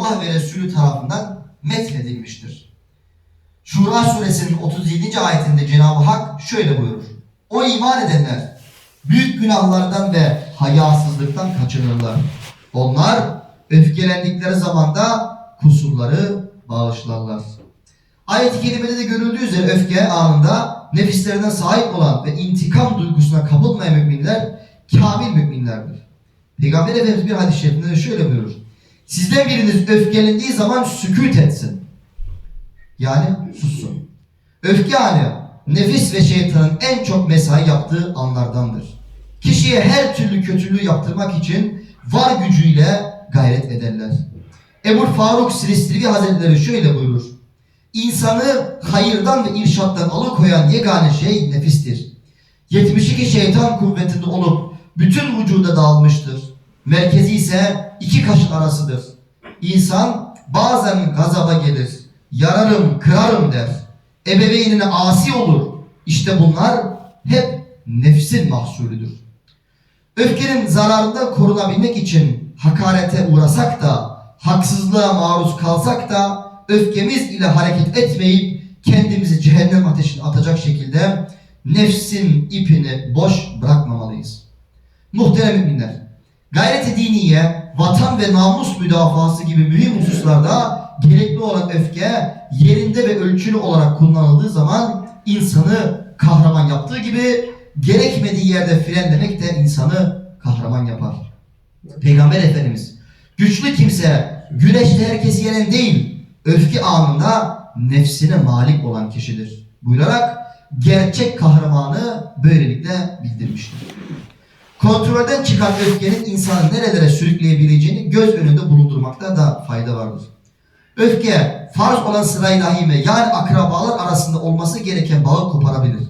Allah ve Resulü tarafından methedilmiştir. Şura suresinin 37. ayetinde Cenab-ı Hak şöyle buyurur. O iman edenler büyük günahlardan ve hayasızlıktan kaçınırlar. Onlar öfkelendikleri zamanda kusurları bağışlarlar. Ayet-i kerimede de görüldüğü üzere öfke anında nefislerine sahip olan ve intikam duygusuna kapılmayan müminler kamil müminlerdir. Peygamber Efendimiz bir hadis-i şerifinde de şöyle buyurur. Sizden biriniz öfkelendiği zaman sükut etsin. Yani sussun. Öfke anı nefis ve şeytanın en çok mesai yaptığı anlardandır. Kişiye her türlü kötülüğü yaptırmak için var gücüyle gayret ederler. Ebu Faruk Silistri Hazretleri şöyle buyurur. İnsanı hayırdan ve irşattan alıkoyan yegane şey nefistir. 72 şeytan kuvvetinde olup bütün vücuda dağılmıştır. Merkezi ise iki kaşın arasıdır. İnsan bazen gazaba gelir. Yararım, kırarım der. Ebeveynine asi olur. İşte bunlar hep nefsin mahsulüdür. Öfkenin zararından korunabilmek için hakarete uğrasak da, haksızlığa maruz kalsak da öfkemiz ile hareket etmeyip kendimizi cehennem ateşine atacak şekilde nefsin ipini boş bırakmamalıyız. Muhterem müminler, gayret-i diniye, vatan ve namus müdafası gibi mühim hususlarda gerekli olan öfke yerinde ve ölçülü olarak kullanıldığı zaman insanı kahraman yaptığı gibi gerekmediği yerde frenlemek de insanı kahraman yapar. Peygamber Efendimiz güçlü kimse güneşte herkesi yenen değil öfke anında nefsine malik olan kişidir. Buyurarak gerçek kahramanı böylelikle bildirmiştir. Kontrolden çıkan öfkenin insanı nerelere sürükleyebileceğini göz önünde bulundurmakta da fayda vardır. Öfke farz olan sıra-i rahime yani akrabalar arasında olması gereken bağı koparabilir.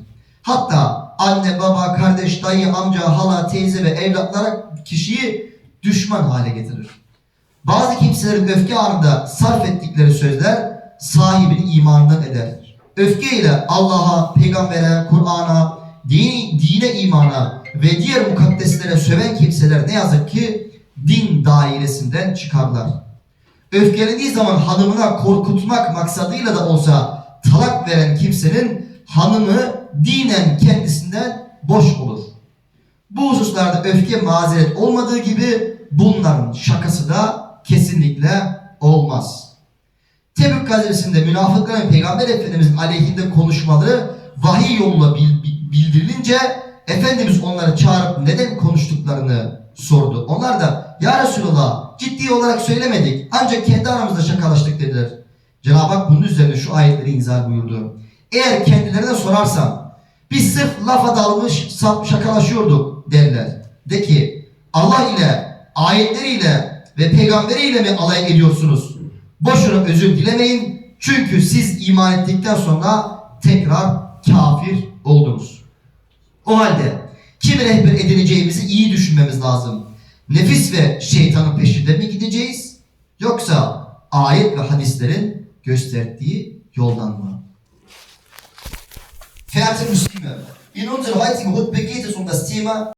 Hatta anne, baba, kardeş, dayı, amca, hala, teyze ve evlatlara kişiyi düşman hale getirir. Bazı kimselerin öfke anında sarf ettikleri sözler sahibini imandan eder. Öfke ile Allah'a, peygambere, Kur'an'a, din, dine imana ve diğer mukaddeslere söven kimseler ne yazık ki din dairesinden çıkarlar. Öfkelendiği zaman hanımına korkutmak maksadıyla da olsa talak veren kimsenin hanımı dinen kendisinden boş olur. Bu hususlarda öfke mazeret olmadığı gibi bunların şakası da kesinlikle olmaz. Tebük gazvesinde münafıkların Peygamber Efendimizin aleyhinde konuşmaları vahiy yoluyla bil- bil- bildirilince Efendimiz onları çağırıp neden konuştuklarını sordu. Onlar da ya Resulallah ciddi olarak söylemedik ancak kendi aramızda şakalaştık dediler. Cenab-ı Hak bunun üzerine şu ayetleri inzal buyurdu. Eğer kendilerine sorarsan biz sırf lafa dalmış şakalaşıyorduk derler. De ki Allah ile ayetleriyle ve peygamberiyle mi alay ediyorsunuz? Boşuna özür dilemeyin. Çünkü siz iman ettikten sonra tekrar kafir oldunuz. O halde kimi rehber edineceğimizi iyi düşünmemiz lazım. Nefis ve şeytanın peşinde mi gideceğiz? Yoksa ayet ve hadislerin gösterdiği yoldan mı? Verehrte Muslime, in unserer heutigen Hutbe geht es um das Thema